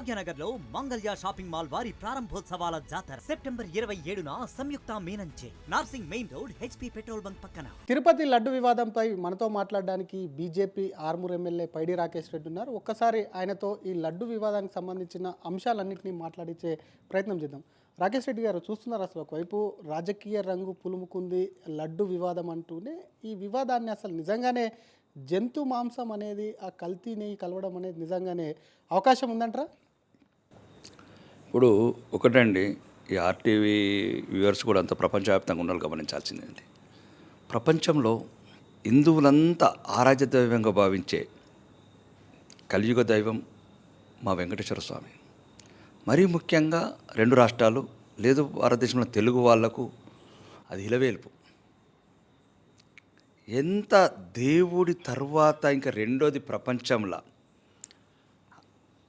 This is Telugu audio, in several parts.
భాగ్యనగర్లో మంగళ్య షాపింగ్ మాల్ వారి ప్రారంభోత్సవాల జాతర సెప్టెంబర్ ఇరవై ఏడున సంయుక్త మీనంచే. Narsing main road HP petrol bunk పక్కన. తిరుపతి లడ్డు వివాదంపై మనతో మాట్లాడడానికి బీజేపీ ఆర్మూర్ ఎమ్మెల్యే పైడి రాకేష్ రెడ్డి ఉన్నారు. ఒక్కసారి ఆయనతో ఈ లడ్డు వివాదానికి సంబంధించిన అంశాలన్నింటినీ మాట్లాడించే ప్రయత్నం చేద్దాం. రాకేష్ రెడ్డి గారు చూస్తున్నారు అసలు ఒకవైపు రాజకీయ రంగు పులుముకుంది లడ్డు వివాదం అంటూనే ఈ వివాదాన్ని అసలు నిజంగానే జంతు మాంసం అనేది ఆ కల్తీ నెయ్యి కలవడం అనేది నిజంగానే అవకాశం ఉందంటారా? ఇప్పుడు ఒకటండి ఈ ఆర్టీవీ వ్యూవర్స్ కూడా అంత ప్రపంచవ్యాప్తంగా ఉండాలి గమనించాల్సిందండి ప్రపంచంలో హిందువులంతా ఆరాధ్య దైవంగా భావించే కలియుగ దైవం మా వెంకటేశ్వర స్వామి. మరీ ముఖ్యంగా రెండు రాష్ట్రాలు లేదు భారతదేశంలో తెలుగు వాళ్ళకు అది ఇలవేల్పు. ఎంత దేవుడి తర్వాత ఇంకా రెండోది ప్రపంచంలో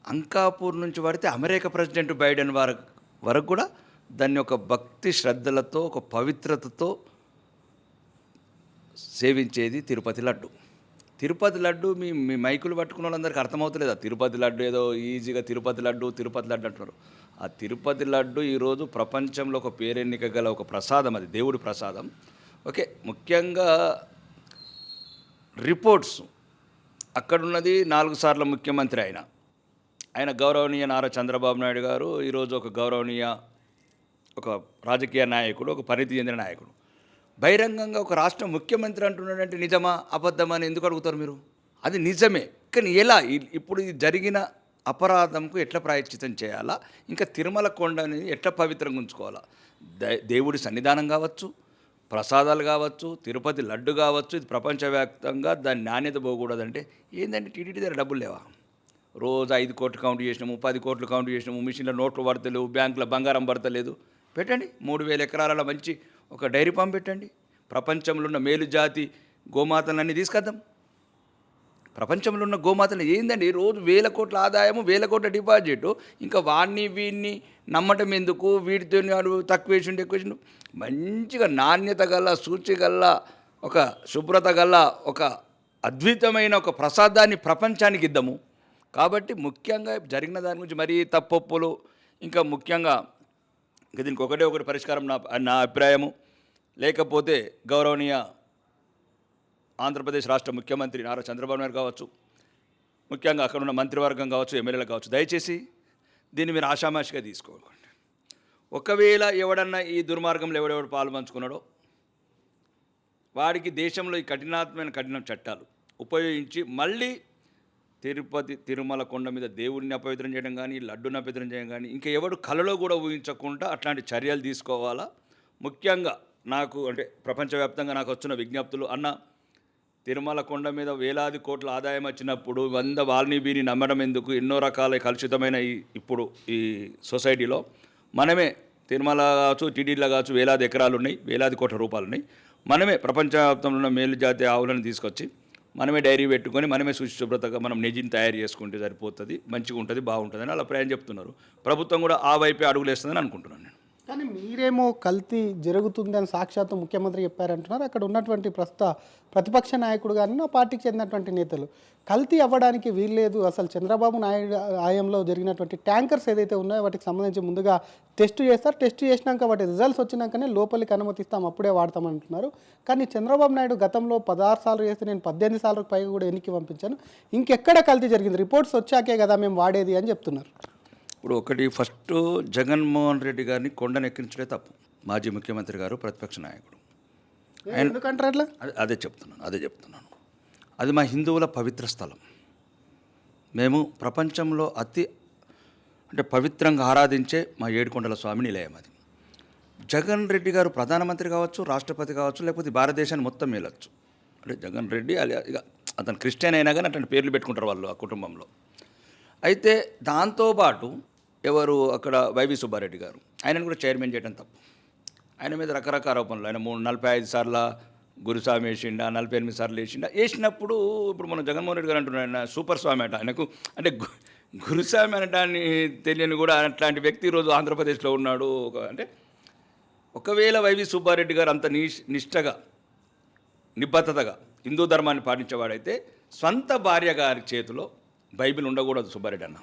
అంకాపూర్ నుంచి పడితే అమెరికా ప్రెసిడెంట్ బైడెన్ వరకు వరకు కూడా దాన్ని ఒక భక్తి శ్రద్ధలతో ఒక పవిత్రతతో సేవించేది తిరుపతి లడ్డు. తిరుపతి లడ్డు మీ మీ మైకులు పట్టుకున్న వాళ్ళందరికీ అర్థమవుతలేదు. ఆ తిరుపతి లడ్డు ఏదో ఈజీగా తిరుపతి లడ్డు తిరుపతి లడ్డు అంటున్నారు. ఆ తిరుపతి లడ్డు ఈరోజు ప్రపంచంలో ఒక పేరెన్నిక గల ఒక ప్రసాదం అది దేవుడి ప్రసాదం. ఓకే ముఖ్యంగా రిపోర్ట్స్. అక్కడున్నది నాలుగు సార్ల ముఖ్యమంత్రి ఆయన ఆయన గౌరవనీయ నారా చంద్రబాబు నాయుడు గారు ఈరోజు ఒక గౌరవనీయ ఒక రాజకీయ నాయకుడు ఒక పరిధి చెందిన నాయకుడు. బహిరంగంగా ఒక రాష్ట్ర ముఖ్యమంత్రి అంటున్నాడంటే నిజమా అబద్ధమా అని ఎందుకు అడుగుతారు మీరు? అది నిజమే. కానీ ఎలా? ఇప్పుడు ఇది జరిగిన అపరాధంకు ఎట్లా ప్రాయశ్చితం చేయాలా? ఇంకా తిరుమల కొండని ఎట్లా పవిత్రంగా ఉంచుకోవాలా? దే- దేవుడి సన్నిధానం కావచ్చు ప్రసాదాలు కావచ్చు తిరుపతి లడ్డు కావచ్చు ఇది ప్రపంచవ్యాప్తంగా దాని నాణ్యత పోకూడదంటే ఏంటంటే టీటీడీ దగ్గర డబ్బులు లేవా? రోజు ఐదు కోట్లు కౌంట్ చేసినాము పది కోట్లు కౌంట్ చేసినాము మిషన్ల నోట్లు పడతలేవు బ్యాంకులో బంగారం పడతలేదు. పెట్టండి మూడు వేల ఎకరాల మంచి ఒక డైరీ ఫామ్ పెట్టండి. ప్రపంచంలో ఉన్న మేలు జాతి గోమాతలన్నీ తీసుకొద్దాం. ప్రపంచంలో ఉన్న గోమాతలు ఏందండి? రోజు వేల కోట్ల ఆదాయము వేల కోట్ల డిపాజిట్. ఇంకా వాడిని వీడిని నమ్మటం ఎందుకు? వీటితో తక్కువ వేసిండు ఎక్కువ వేసిండు మంచిగా నాణ్యత గల సూచి గల్ల ఒక శుభ్రత గల ఒక అద్భుతమైన ఒక ప్రసాదాన్ని ప్రపంచానికి ఇద్దాము. కాబట్టి ముఖ్యంగా జరిగిన దాని గురించి మరీ తప్పొప్పులు. ఇంకా ముఖ్యంగా ఇంకా దీనికి ఒకటే ఒకటి పరిష్కారం నా నా అభిప్రాయము. లేకపోతే గౌరవనీయ ఆంధ్రప్రదేశ్ రాష్ట్ర ముఖ్యమంత్రి నారా చంద్రబాబు నాయుడు కావచ్చు ముఖ్యంగా అక్కడ ఉన్న మంత్రివర్గం కావచ్చు ఎమ్మెల్యేలు కావచ్చు దయచేసి దీన్ని మీరు ఆషామాషిగా తీసుకోకండి. ఒకవేళ ఎవడన్నా ఈ దుర్మార్గంలో ఎవడెవడు పాల్పంచుకున్నాడో వాడికి దేశంలో ఈ కఠినాత్మైన కఠిన చట్టాలు ఉపయోగించి మళ్ళీ తిరుపతి తిరుమల కొండ మీద దేవుడిని అపవిత్రం చేయడం కానీ లడ్డుని అపవిత్రం చేయడం కానీ ఇంకా ఎవడు కలలో కూడా ఊహించకుండా అట్లాంటి చర్యలు తీసుకోవాలా? ముఖ్యంగా నాకు అంటే ప్రపంచవ్యాప్తంగా నాకు వచ్చిన విజ్ఞప్తులు అన్న తిరుమల కొండ మీద వేలాది కోట్ల ఆదాయం వచ్చినప్పుడు వంద వాల్ని బీని నమ్మడం ఎందుకు? ఎన్నో రకాల కలుషితమైన ఈ ఇప్పుడు ఈ సొసైటీలో మనమే తిరుమల కావచ్చు టీడీలో కావచ్చు వేలాది ఎకరాలు ఉన్నాయి వేలాది కోట్ల రూపాయలు ఉన్నాయి. మనమే ప్రపంచవ్యాప్తంలో ఉన్న మేలు జాతి ఆవులను తీసుకొచ్చి మనమే డైరీ పెట్టుకొని మనమే సుశుభ్రతగా శుభ్రతగా మనం నెజిని తయారు చేసుకుంటే సరిపోతుంది మంచిగా ఉంటుంది బాగుంటుంది అని అలా ప్రయాణం చెప్తున్నారు. ప్రభుత్వం కూడా ఆ వైపే అడుగులేస్తుందని అనుకుంటున్నాను నేను. కానీ మీరేమో కల్తీ జరుగుతుంది అని సాక్షాత్తు ముఖ్యమంత్రి చెప్పారంటున్నారు. అక్కడ ఉన్నటువంటి ప్రస్తుత ప్రతిపక్ష నాయకుడు కానీ ఆ పార్టీకి చెందినటువంటి నేతలు కల్తీ అవ్వడానికి వీల్లేదు. అసలు చంద్రబాబు నాయుడు ఆయంలో జరిగినటువంటి ట్యాంకర్స్ ఏదైతే ఉన్నాయో వాటికి సంబంధించి ముందుగా టెస్ట్ చేస్తారు. టెస్ట్ చేసినాక వాటి రిజల్ట్స్ వచ్చినాకనే లోపలికి అనుమతిస్తాం అప్పుడే వాడతామంటున్నారు. కానీ చంద్రబాబు నాయుడు గతంలో పదహారు సార్లు చేస్తే నేను పద్దెనిమిది సార్లకు పైగా కూడా ఎన్నికి పంపించాను. ఇంకెక్కడ కల్తీ జరిగింది? రిపోర్ట్స్ వచ్చాకే కదా మేము వాడేది అని చెప్తున్నారు. ఇప్పుడు ఒకటి ఫస్ట్ జగన్మోహన్ రెడ్డి గారిని కొండను ఎక్కించడే తప్పు. మాజీ ముఖ్యమంత్రి గారు ప్రతిపక్ష నాయకుడు. ఎందుకంటారు అట్లా? అదే చెప్తున్నాను అదే చెప్తున్నాను. అది మా హిందువుల పవిత్ర స్థలం. మేము ప్రపంచంలో అతి అంటే పవిత్రంగా ఆరాధించే మా ఏడుకొండల స్వామి నిలయం అది. జగన్ రెడ్డి గారు ప్రధానమంత్రి కావచ్చు రాష్ట్రపతి కావచ్చు లేకపోతే భారతదేశాన్ని మొత్తం మేలొచ్చు అంటే జగన్ రెడ్డి అలి ఇక అతను క్రిస్టియన్ అయినా కానీ అట్లాంటి పేర్లు పెట్టుకుంటారు వాళ్ళు ఆ కుటుంబంలో. అయితే దాంతోపాటు ఎవరు అక్కడ వైవి సుబ్బారెడ్డి గారు. ఆయనను కూడా చైర్మన్ చేయడం తప్పు. ఆయన మీద రకరకాల ఆరోపణలు. ఆయన మూడు నలభై ఐదు సార్ల గురుస్వామి వేసిండా నలభై ఎనిమిది సార్లు వేసిండా. వేసినప్పుడు ఇప్పుడు మన జగన్మోహన్ రెడ్డి గారు అంటున్నాడు ఆయన సూపర్ స్వామి అంట. ఆయనకు అంటే గురుస్వామి అనడాన్ని తెలియని కూడా అట్లాంటి వ్యక్తి ఈరోజు ఆంధ్రప్రదేశ్లో ఉన్నాడు. ఒక అంటే ఒకవేళ వైవి సుబ్బారెడ్డి గారు అంత నిష్ నిష్టగా నిబద్ధతగా హిందూ ధర్మాన్ని పాటించేవాడైతే స్వంత భార్య గారి చేతిలో బైబిల్ ఉండకూడదు సుబ్బారెడ్డి అన్న.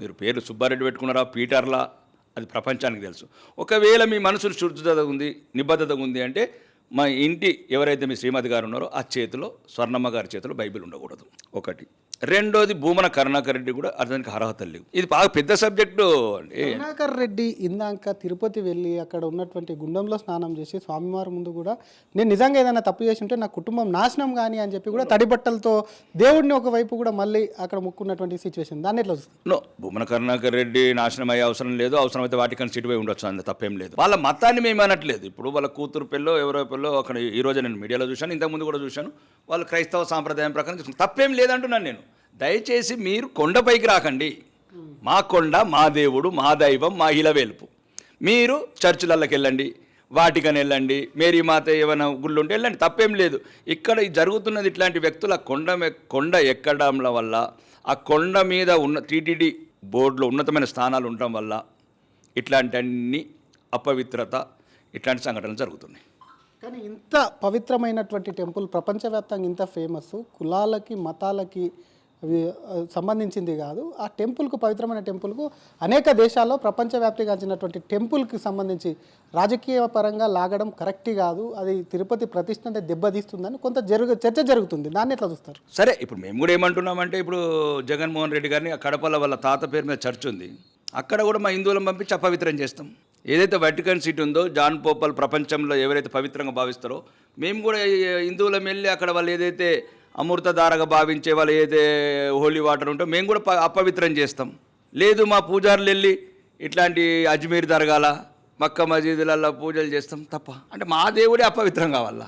మీరు పేరు సుబ్బారెడ్డి పెట్టుకున్నారా పీటర్లా? అది ప్రపంచానికి తెలుసు. ఒకవేళ మీ మనసులో శుద్ధత ఉంది నిబద్ధత ఉంది అంటే మా ఇంటి ఎవరైతే మీ శ్రీమతి గారు ఉన్నారో ఆ చేతిలో స్వర్ణమ్మ గారి చేతిలో బైబిల్ ఉండకూడదు. ఒకటి. రెండోది భూమన కరుణాకర్ రెడ్డి కూడా అతనికి అర్హత లేవు. ఇది బాగా పెద్ద సబ్జెక్టు అండి. కరుణాకర్ రెడ్డి ఇందాక తిరుపతి వెళ్ళి అక్కడ ఉన్నటువంటి గుండంలో స్నానం చేసి స్వామివారి ముందు కూడా నేను నిజంగా ఏదైనా తప్పు చేసి ఉంటే నా కుటుంబం నాశనం కానీ అని చెప్పి కూడా తడిబట్టలతో దేవుడిని ఒకవైపు కూడా మళ్ళీ అక్కడ ముక్కున్నటువంటి సిచ్యువేషన్ దాన్ని ఎట్లా నో భూమన కరుణాకర్ రెడ్డి నాశనం అయ్యే అవసరం లేదు. అవసరమైతే వాటికన్ సిటీ పోయి ఉండొచ్చు అందులో తప్పేం లేదు. వాళ్ళ మతాన్ని మేము అనట్లేదు. ఇప్పుడు వాళ్ళ కూతురు పిల్లో ఎవరో పిల్లో అక్కడ ఈ రోజు నేను మీడియాలో చూశాను ఇంతకుముందు కూడా చూశాను. వాళ్ళు క్రైస్తవ సాంప్రదాయం ప్రకారం తప్పేం లేదంటున్నాను నేను. దయచేసి మీరు కొండపైకి రాకండి. మా కొండ మా దేవుడు మా దైవం మా ఇలవేల్పు. మీరు చర్చిలకి వెళ్ళండి వాటికని వెళ్ళండి మేరీ మాత ఏమైనా గుళ్ళు ఉంటే వెళ్ళండి తప్పేం లేదు. ఇక్కడ జరుగుతున్నది ఇట్లాంటి వ్యక్తుల కొండ కొండ ఎక్కడం వల్ల ఆ కొండ మీద ఉన్న టీటీడీ బోర్డులో ఉన్నతమైన స్థానాలు ఉండటం వల్ల ఇట్లాంటి అన్ని అపవిత్రత ఇట్లాంటి సంఘటనలు జరుగుతున్నాయి. కానీ ఇంత పవిత్రమైనటువంటి టెంపుల్ ప్రపంచవ్యాప్తంగా ఇంత ఫేమస్ కులాలకి మతాలకి అవి సంబంధించింది కాదు. ఆ టెంపుల్కు పవిత్రమైన టెంపుల్కు అనేక దేశాల్లో ప్రపంచవ్యాప్తిగాంచినటువంటి టెంపుల్కి సంబంధించి రాజకీయ పరంగా లాగడం కరెక్ట్ కాదు. అది తిరుపతి ప్రతిష్టనే దెబ్బతీస్తుందని కొంత జరుగు చర్చ జరుగుతుంది. దాన్ని ఎట్లా చూస్తారు? సరే ఇప్పుడు మేము కూడా ఏమంటున్నామంటే ఇప్పుడు జగన్మోహన్ రెడ్డి గారిని కడపల వాళ్ళ తాత పేరు మీద చర్చ్ ఉంది. అక్కడ కూడా మా హిందువులను పంపించి అపవిత్రం చేస్తాం. ఏదైతే వెటికన్ సిటీ ఉందో జాన్ పోపల్ ప్రపంచంలో ఎవరైతే పవిత్రంగా భావిస్తారో మేము కూడా హిందువులం వెళ్ళి అక్కడ వాళ్ళు ఏదైతే అమృతధారగా భావించే వాళ్ళు ఏదైతే హోలీ వాటర్ ఉంటో మేము కూడా అపవిత్రం చేస్తాం. లేదు మా పూజారులు వెళ్ళి ఇట్లాంటి అజ్మీర్ దర్గాల మక్క మసీదులలో పూజలు చేస్తాం తప్ప. అంటే మా దేవుడే అపవిత్రం కావాలా?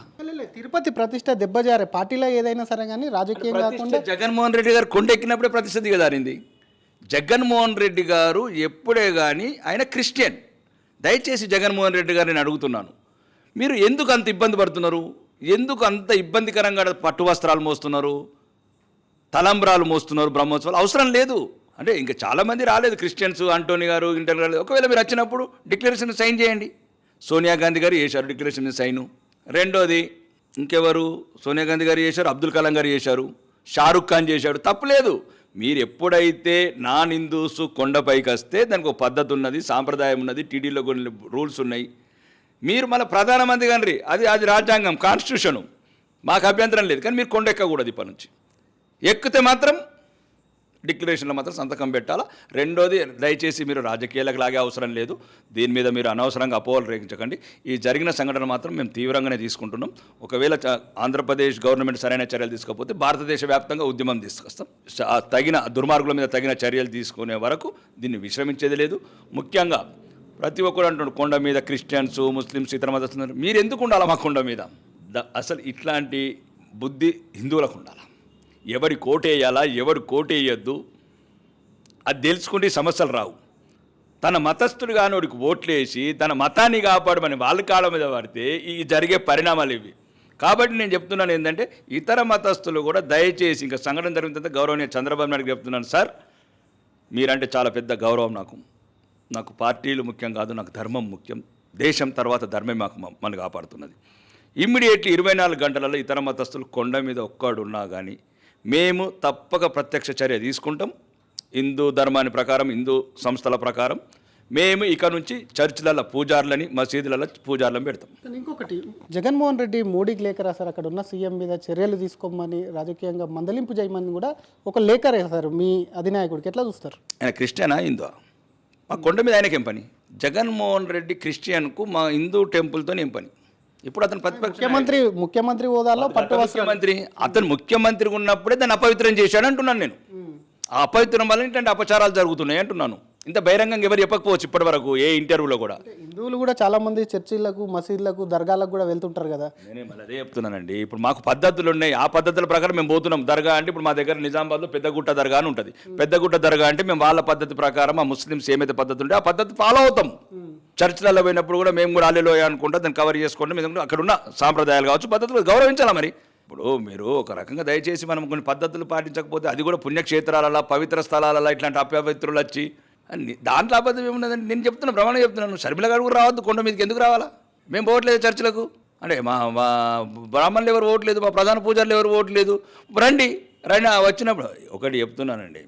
తిరుపతి ప్రతిష్ట దెబ్బజారే పార్టీలో ఏదైనా సరే కానీ రాజకీయం కాకుండా జగన్మోహన్ రెడ్డి గారు కొండెక్కినప్పుడే ప్రతిష్ట దిగదారింది జగన్మోహన్ రెడ్డి గారు ఎప్పుడే కానీ ఆయన క్రిస్టియన్. దయచేసి జగన్మోహన్ రెడ్డి గారిని నేను అడుగుతున్నాను. మీరు ఎందుకు అంత ఇబ్బంది పడుతున్నారు? ఎందుకు అంత ఇబ్బందికరంగా పట్టు వస్త్రాలు మోస్తున్నారు? తలంబ్రాలు మోస్తున్నారు బ్రహ్మోత్సవాలు? అవసరం లేదు. అంటే ఇంకా చాలామంది రాలేదు. క్రిస్టియన్స్ ఆంటోనీ గారు ఇంటర్ గారు ఒకవేళ మీరు వచ్చినప్పుడు డిక్లరేషన్ సైన్ చేయండి. సోనియా గాంధీ గారు చేశారు డిక్లరేషన్ సైను. రెండోది ఇంకెవరు? సోనియా గాంధీ గారు చేశారు అబ్దుల్ కలాం గారు చేశారు. షారుఖ్ ఖాన్ చేశాడు. తప్పులేదు మీరు ఎప్పుడైతే నాన్ హిందూస్ కొండపైకి వస్తే దానికి ఒక పద్ధతి ఉన్నది సాంప్రదాయం ఉన్నది టీడీలో కొన్ని రూల్స్ ఉన్నాయి. మీరు మళ్ళీ ప్రధానమంత్రి కానీ అది అది రాజ్యాంగం కాన్స్టిట్యూషను మాకు అభ్యంతరం లేదు. కానీ మీరు కొండ ఎక్కకూడదు ఇప్పటి నుంచి. ఎక్కితే మాత్రం డిక్లరేషన్లో మాత్రం సంతకం పెట్టాలా? రెండోది దయచేసి మీరు రాజకీయాలకు లాగే అవసరం లేదు. దీని మీద మీరు అనవసరంగా అపోహలు రేగించకండి ఈ జరిగిన సంఘటన మాత్రం మేము తీవ్రంగానే తీసుకుంటున్నాం. ఒకవేళ ఆంధ్రప్రదేశ్ గవర్నమెంట్ సరైన చర్యలు తీసుకోకపోతే భారతదేశ వ్యాప్తంగా ఉద్యమం తీసుకొస్తాం. తగిన దుర్మార్గుల మీద తగిన చర్యలు తీసుకునే వరకు దీన్ని విశ్రమించేది లేదు. ముఖ్యంగా ప్రతి ఒక్కరు అంటున్నాడు కొండ మీద క్రిస్టియన్స్ ముస్లిమ్స్ ఇతర మతస్థులు మీరు ఎందుకు ఉండాలా మా కొండ మీద? ద- అసలు ఇట్లాంటి బుద్ధి హిందువులకు ఉండాలి? ఎవరి కోటేయాలా ఎవరు కోటేయద్దు అది తెలుసుకుంటే సమస్యలు రావు. తన మతస్థుడు కానోడికి ఓట్లేసి తన మతాన్ని కాపాడమని వాళ్ళ కాళ్ళ మీద పడితే ఈ జరిగే పరిణామాలు ఇవి. కాబట్టి నేను చెప్తున్నాను ఏంటంటే ఇతర మతస్థులు కూడా దయచేసి ఇంకా సంఘటన జరిగిన తర్వాత గౌరవనీయ చంద్రబాబు నాయుడు చెప్తున్నాను సార్ మీరంటే చాలా పెద్ద గౌరవం నాకు. నాకు పార్టీలు ముఖ్యం కాదు నాకు ధర్మం ముఖ్యం. దేశం తర్వాత ధర్మం మాకు మ- మనల్ని కాపాడుతున్నది. ఇమ్మీడియట్లీ ఇరవై నాలుగు గంటలలో ఇతర మతస్థులు కొండ మీద ఒక్కడు ఉన్నా కానీ మేము తప్పక ప్రత్యక్ష చర్య తీసుకుంటాం. హిందూ ధర్మాన్ని ప్రకారం హిందూ సంస్థల ప్రకారం మేము ఇక నుంచి చర్చిలలో పూజార్లని మసీదులలో పూజార్లను పెడతాం. కానీ ఇంకొకటి జగన్మోహన్ రెడ్డి మోడీకి లేఖ రాశారు అక్కడ ఉన్న సీఎం మీద చర్యలు తీసుకోమని రాజకీయంగా మందలింపు చేయమని కూడా ఒక లేఖ రాశారు మీ అధినాయకుడికి. ఎట్లా చూస్తారు? ఆయన క్రిస్టియనా హిందూ మా కొండ మీద ఆయనకేం పని? జగన్మోహన్ రెడ్డి క్రిస్టియన్కు మా హిందూ టెంపుల్తో ఏం పని? ఇప్పుడు అతను ప్రతిపక్ష ముఖ్యమంత్రి ముఖ్యమంత్రి హోదాలో పట్టు ముఖ్యమంత్రి అతను ముఖ్యమంత్రిగా ఉన్నప్పుడే దాన్ని అపవిత్రం చేశాడు అంటున్నాను నేను. ఆ అపవిత్రం వల్ల ఏంటంటే అపచారాలు జరుగుతున్నాయి అంటున్నాను. ఇంత బహిరంగంగా ఎవరు చెప్పకపోవచ్చు ఇప్పటి వరకు ఏ ఇంటర్వ్యూలో కూడా. హిందువులు కూడా చాలా మంది చర్చిలకు మసీదులకు దర్గాలకు కూడా వెళ్తుంటారు కదా. నేనే మళ్ళీ అదే చెప్తున్నానండి. ఇప్పుడు మాకు పద్ధతులు ఉన్నాయి. ఆ పద్ధతుల ప్రకారం మేము పోతున్నాం. దర్గా అంటే ఇప్పుడు మా దగ్గర నిజామాబాద్లో పెద్దగుట్ట దర్గా అని ఉంటుంది. పెద్దగుట్ట దర్గా అంటే మేము వాళ్ళ పద్ధతి ప్రకారం ఆ ముస్లిమ్స్ ఏమైతే పద్ధతి ఉంటే ఆ పద్ధతి ఫాలో అవుతాం. చర్చిలలో పోయినప్పుడు కూడా మేము కూడా అల్లెలోయ అనుకుంటా దాన్ని కవర్ చేసుకుంటే మేము కూడా అక్కడ ఉన్న సాంప్రదాయాలు కావచ్చు పద్ధతులు గౌరవించాలా మరి? ఇప్పుడు మీరు ఒక రకంగా దయచేసి మనం కొన్ని పద్ధతులు పాటించకపోతే అది కూడా పుణ్యక్షేత్రాలలో పవిత్ర స్థలాలలో ఇట్లాంటి అపవిత్రులు వచ్చి దాంట్లో అబద్ధం ఏమున్నదండి నేను చెప్తున్నా ప్రమాణం చెప్తున్నాను షర్మిల గారు కూడా రావద్దు కొండ మీదకి ఎందుకు రావాలా? మేము పోవట్లేదు చర్చలకు. అంటే మా మా బ్రాహ్మణులు ఎవరు ఓట్లేదు మా ప్రధాన పూజారులు ఎవరు ఓట్లేదు. రండి రండి. వచ్చినప్పుడు ఒకటి చెప్తున్నానండి.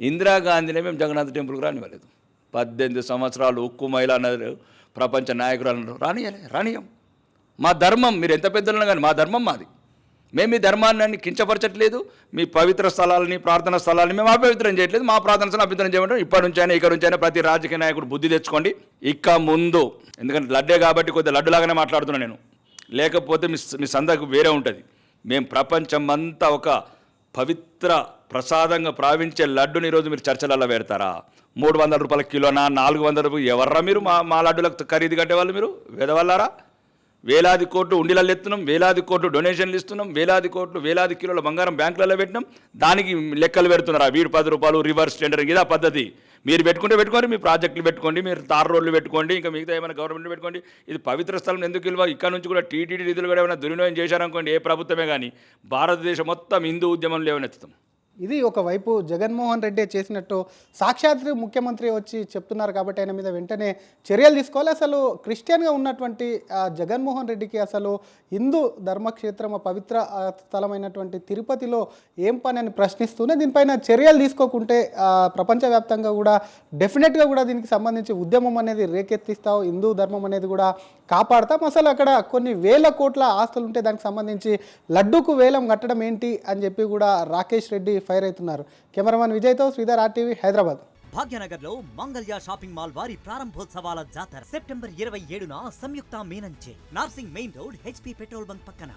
ఇందిరాగాంధీనే మేము జగన్నాథ్ టెంపుల్కి రానివ్వలేదు. పద్దెనిమిది సంవత్సరాలు ఉక్కు మహిళ అన్నారు ప్రపంచ నాయకురాలు అన్నారు. రానియలే రానియం మా ధర్మం మీరు ఎంత పెద్దలను కానీ మా ధర్మం మాది. మేము మీ ధర్మాన్ని కించపరచట్లేదు మీ పవిత్ర స్థలాలని ప్రార్థన స్థలాలని మేము అపవిత్రం చేయట్లేదు. మా ప్రార్థన స్థలం అపవిత్రం చేయమంటాం ఇప్పటి నుంచి అయినా ఇక్కడ నుంచి అయినా ప్రతి రాజకీయ నాయకుడు బుద్ధి తెచ్చుకోండి. ఇక ముందు ఎందుకంటే లడ్డే కాబట్టి కొద్దిగా లడ్డులాగానే మాట్లాడుతున్నాను నేను. లేకపోతే మీ మీ సందకు వేరే ఉంటుంది. మేము ప్రపంచం అంతా ఒక పవిత్ర ప్రసాదంగా ప్రావించే లడ్డుని ఈరోజు మీరు చర్చలలో పెడతారా? మూడు వందల రూపాయల కిలోనా? నాలుగు వందల రూపాయలు? ఎవర్రా మీరు మా మా లడ్డులకు ఖరీదు కట్టేవాళ్ళు మీరు? వేదవల్లారా వేలాది కోట్లు ఉండిలలో ఎత్తున్నాం వేలాది కోట్లు డొనేషన్లు ఇస్తున్నాం వేలాది కోట్లు వేలాది కిలోల బంగారం బ్యాంకులలో పెట్టినాం. దానికి లెక్కలు పెడుతున్నారా. వీడు పది రూపాయలు రివర్స్ టెండరింగ్ ఇదా పద్ధతి. మీరు పెట్టుకుంటే పెట్టుకోండి మీ ప్రాజెక్టులు పెట్టుకోండి మీరు తార్ రోడ్లు పెట్టుకోండి ఇంకా మిగతా ఏమైనా గవర్నమెంట్ పెట్టుకోండి. ఇది పవిత్ర స్థలం ఎందుకు విలువ? ఇక్కడ నుంచి కూడా టీటీడీ నిధులు కూడా ఏమైనా దుర్వినియోగం చేశారనుకోండి ఏ ప్రభుత్వమే కానీ భారతదేశం మొత్తం హిందూ ఉద్యమంలో ఏమైనా ఎత్తుతాం. ఇది ఒకవైపు జగన్మోహన్ రెడ్డి చేసినట్టు సాక్షాత్ ముఖ్యమంత్రి వచ్చి చెప్తున్నారు కాబట్టి ఆయన మీద వెంటనే చర్యలు తీసుకోవాలి. అసలు క్రిస్టియన్గా ఉన్నటువంటి జగన్మోహన్ రెడ్డికి అసలు హిందూ ధర్మక్షేత్రం పవిత్ర స్థలమైనటువంటి తిరుపతిలో ఏం పని అని ప్రశ్నిస్తూనే దీనిపైన చర్యలు తీసుకోకుంటే ప్రపంచవ్యాప్తంగా కూడా డెఫినెట్గా కూడా దీనికి సంబంధించి ఉద్యమం అనేది రేకెత్తిస్తావు హిందూ ధర్మం అనేది కూడా కాపాడతాం. అసలు అక్కడ కొన్ని వేల కోట్ల ఆస్తులు ఉంటే దానికి సంబంధించి లడ్డూకు వేలం కట్టడం ఏంటి అని చెప్పి కూడా రాకేష్ రెడ్డి ఫైర్ అవుతున్నారు. కెమెరామన్ విజయ్తో శ్రీధర్ ఆర్టీవీ హైదరాబాద్. భాగ్యనగర్లో మంగళ్య షాపింగ్ మాల్ వారి ప్రారంభోత్సవాల జాతర సెప్టెంబర్ ఇరవై ఏడున సంయుక్త మీనంచే. Narsing main road HP petrol bunk పక్కన.